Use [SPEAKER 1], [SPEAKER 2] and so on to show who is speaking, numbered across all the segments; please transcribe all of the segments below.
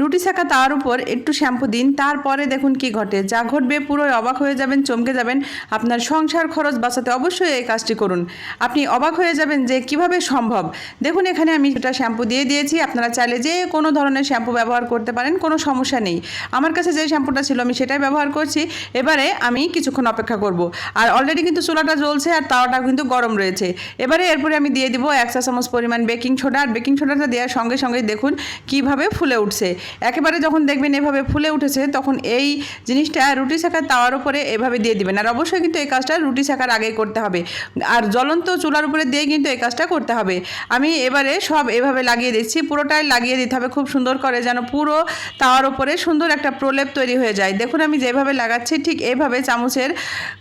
[SPEAKER 1] রুটি শাঁকা তার উপর একটু শ্যাম্পু দিন, তারপরে দেখুন কি ঘটে। যা ঘটবে পুরোই অবাক হয়ে যাবেন, চমকে যাবেন। আপনার সংসার খরচ বাঁচাতে অবশ্যই এই কাজটি করুন। আপনি অবাক হয়ে যাবেন যে কীভাবে সম্ভব। দেখুন এখানে আমি এটা শ্যাম্পু দিয়ে দিয়েছি, আপনারা চাইলে যে কোনো ধরনের শ্যাম্পু ব্যবহার করতে পারেন, কোনো সমস্যা নেই। আমার কাছে যে শ্যাম্পুটা ছিল আমি সেটাই ব্যবহার করছি। এবারে আমি কিছুক্ষণ অপেক্ষা করব। আর অলরেডি কিন্তু চুলাটা জ্বলছে আর তাওয়াটা কিন্তু গরম রয়েছে। এবারে এরপরে আমি দিয়ে দিব এক চা চামচ পরিমাণ বেকিং সোডা। আর বেকিং সোডাটা দেওয়ার সঙ্গে সঙ্গে দেখুন কীভাবে ফুলে উঠছে। একেবারে যখন দেখবেন এভাবে ফুলে উঠেছে, তখন এই জিনিসটা রুটি শাখার তাওয়ার উপরে এভাবে দিয়ে দিবেন। আর অবশ্যই কিন্তু এই কাজটা রুটি শাখার আগেই করতে হবে। আর জ্বলন্ত চুলার উপরে দিয়ে কিন্তু এই কাজটা করতে হবে। আমি এবারে সব এভাবে লাগিয়ে দিচ্ছি, পুরোটাই লাগিয়ে দিতে হবে। খুব সুন্দর করে যেন পুরো তাওয়ার উপরে সুন্দর একটা প্রলেপ তৈরি হয়ে যায়। দেখুন আমি যেভাবে লাগাচ্ছি, ঠিক এভাবে চামচের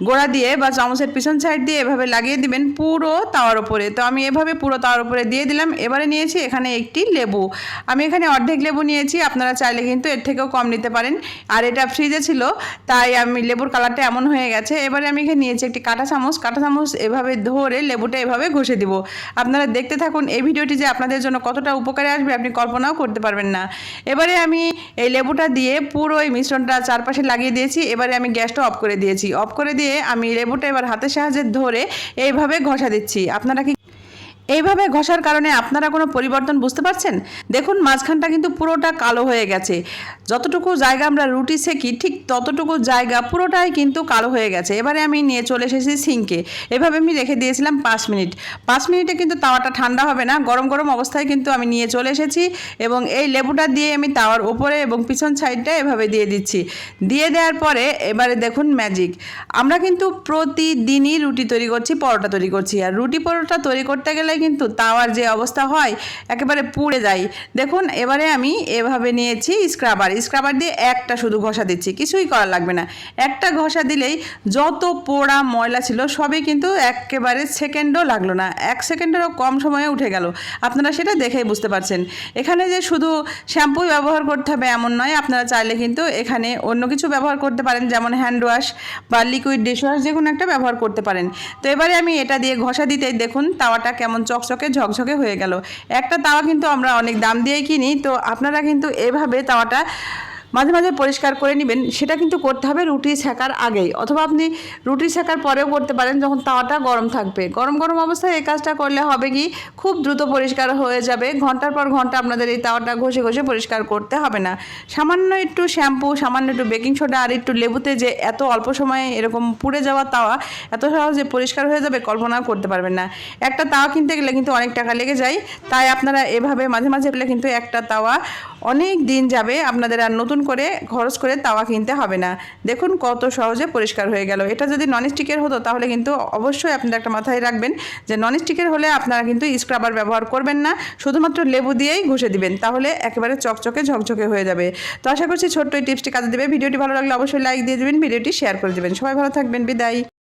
[SPEAKER 1] গোড়া দিয়ে বা চামচের পিছন সাইড দিয়ে এভাবে লাগিয়ে দিবেন পুরো তাওয়ার উপরে। তো আমি এভাবে পুরো তাওয়ার উপরে দিয়ে দিলাম। এবারে নিয়েছি এখানে একটি লেবু। আমি এখানে অর্ধেক লেবু নিয়েছি। আপনারা চাইলে কিন্তু এর থেকেও কম নিতে পারেন। আর এটা ফ্রিজে ছিল, তাই আমি লেবুর কালারটা এমন হয়ে গেছে। এবারে আমি এখানে নিয়েছি একটি কাঁটা চামচ। কাঁটা চামচ এভাবে ধরে লেবুটা এভাবে ঘষে দিব। আপনারা দেখতে থাকুন এই ভিডিওটি যে আপনাদের জন্য কতটা উপকারে আসবে, আপনি কল্পনাও করতে পারবেন না। এবারে আমি এই লেবুটা দিয়ে পুরো এই মিশ্রণটা চারপাশে লাগিয়ে দিয়েছি। এবারে আমি গ্যাসটা অফ করে দিয়েছি। অফ করে দিয়ে আমি লেবুটা এবার হাতের সাহায্যে ধরে এইভাবে ঘষা দিচ্ছি। আপনারা কি এইভাবে ঘষার কারণে আপনারা কোনো পরিবর্তন বুঝতে পারছেন? দেখুন, মাঝখানটা কিন্তু পুরোটা কালো হয়ে গেছে। যতটুকু জায়গা আমরা রুটি সেকি ঠিক ততটুকু জায়গা পুরোটাই কিন্তু কালো হয়ে গেছে। এবারে আমি নিয়ে চলে এসেছি সিঙ্কে। এভাবে আমি রেখে দিয়েছিলাম পাঁচ মিনিট। পাঁচ মিনিটে কিন্তু তাওয়াটা ঠান্ডা হবে না। গরম গরম অবস্থায় কিন্তু আমি নিয়ে চলে এসেছি এবং এই লেবুটা দিয়ে আমি তাওয়ার ওপরে এবং পিছন সাইডটা এভাবে দিয়ে দিচ্ছি। দিয়ে দেওয়ার পরে এবারে দেখুন ম্যাজিক। আমরা কিন্তু প্রতিদিনই রুটি তৈরি করছি, পরোটা তৈরি করছি। আর রুটি পরোটা তৈরি করতে গেলে কিন্তু তাওয়ার যে অবস্থা হয়, একেবারে পুড়ে যায়। দেখুন, এবারে আমি এভাবে নিয়েছি স্ক্রাবার স্ক্রাবার দিয়ে একটা শুধু ঘষা দিচ্ছি, কিছুই করা লাগবে না। একটা ঘষা দিলেই যত পোড়া ময়লা ছিল সবই কিন্তু একেবারে সেকেন্ডও লাগল না। এক সেকেন্ডেরও কম সময়ে উঠে গেল। আপনারা সেটা দেখেই বুঝতে পারছেন। এখানে যে শুধু শ্যাম্পু ব্যবহার করতে হবে এমন নয়, আপনারা চাইলে কিন্তু এখানে অন্য কিছু ব্যবহার করতে পারেন, যেমন হ্যান্ড ওয়াশ বা লিকুইড ডিশ ওয়াশ যে কোনো একটা ব্যবহার করতে পারেন। তো এবারে আমি এটা দিয়ে ঘষা দিতেই দেখুন, তাওয়াটা কেমন চকচকে ঝকঝকে হয়ে গেল। একটা তাওয়া কিন্তু আমরা অনেক দাম দিয়ে কিনি, তো আপনারা কিন্তু এভাবে তাওয়াটা মাঝে মাঝে পরিষ্কার করে নেবেন, সেটা কিন্তু করতে হবে রুটি ছেঁকার আগেই। অথবা আপনি রুটি ছেঁকার পরেও করতে পারেন যখন তাওয়াটা গরম থাকবে। গরম গরম অবস্থায় এই কাজটা করলে হবে কি, খুব দ্রুত পরিষ্কার হয়ে যাবে। ঘণ্টার পর ঘণ্টা আপনাদের এই তাওয়াটা ঘষে ঘষে পরিষ্কার করতে হবে না। সামান্য একটু শ্যাম্পু, সামান্য একটু বেকিং সোডা আর একটু লেবুতে যে এত অল্প সময়ে এরকম পুড়ে যাওয়া তাওয়া, এত সহজে পরিষ্কার হয়ে যাবে কল্পনাও করতে পারবেন না। একটা তাওয়া কিনতে গেলে কিন্তু অনেক টাকা লেগে যায়। তাই আপনারা এভাবে মাঝে মাঝে কিন্তু একটা তাওয়া অনেক দিন যাবে। আপনাদের আর নতুন করে খরচ করে তাওয়া কিনতে হবে না। দেখুন কত সহজে পরিষ্কার হয়ে গেল। এটা যদি ননস্টিকের হতো তাহলে কিন্তু অবশ্যই আপনারা একটা মাথায় রাখবেন যে ননস্টিকের হলে আপনারা কিন্তু স্ক্রাবার ব্যবহার করবেন না। শুধুমাত্র লেবু দিয়েই ঘষে দিবেন, তাহলে একেবারে চকচকে ঝকঝকে হয়ে যাবে। তো আশা করছি ছোট্ট এই টিপসটি কাজে দেবে। ভিডিওটি ভালো লাগলে অবশ্যই লাইক দিয়ে দেবেন, ভিডিওটি শেয়ার করে দেবেন। সবাই ভালো থাকবেন, বিদায়।